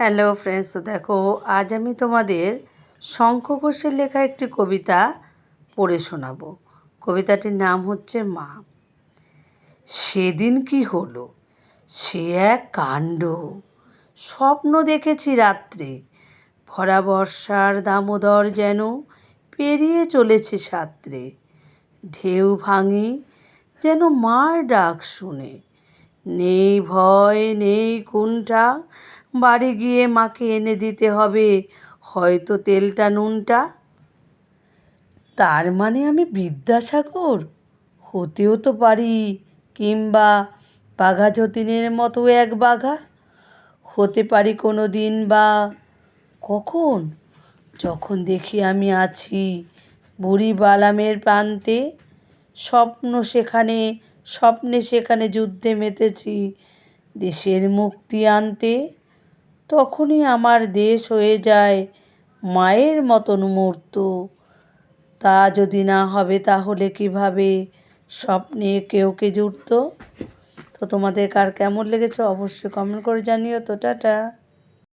Hello friends দেখো, আজ আমি তোমাদের শঙ্খ ঘোষের লেখা একটি কবিতা পড়ে শোনাবো। কবিতাটির নাম হচ্ছে মা। সেদিন কি হলো? সে এক কাণ্ড। স্বপ্ন দেখেছি রাত্রে। ভরা বর্ষার দামোদর যেন পেরিয়ে চলেছে সাত্রে। ঢেউ ভাঙি যেন মার ডাক শুনে। নেই ভয়, নেই কুণ্ঠা বাড়ি গিয়ে মাকে এনে দিতে হবে। হয়তো তেলটা, নুনটা। তার মানে আমি বিদ্যাসাগর? হতেও তো পারি, কিংবা বাঘা যতীনের মতো এক বাঘা? হতে পারি কোনো দিন বা কখন? যখন দেখি আমি আছি বুড়ি বালামের প্রান্তে, স্বপ্ন সেখানে, স্বপ্নে সেখানে যুদ্ধে মেতেছি, দেশের মুক্তি আনতে। তখনই আমার দেশ হয়ে যায় মায়ের মতন মূর্ত। তা যদি না হবে তাহলে কীভাবে স্বপ্নে কেউ কে জুড়ত তো তোমাদের কার কেমন লেগেছে অবশ্যই কমেন্ট করে জানিও। তো টাটা।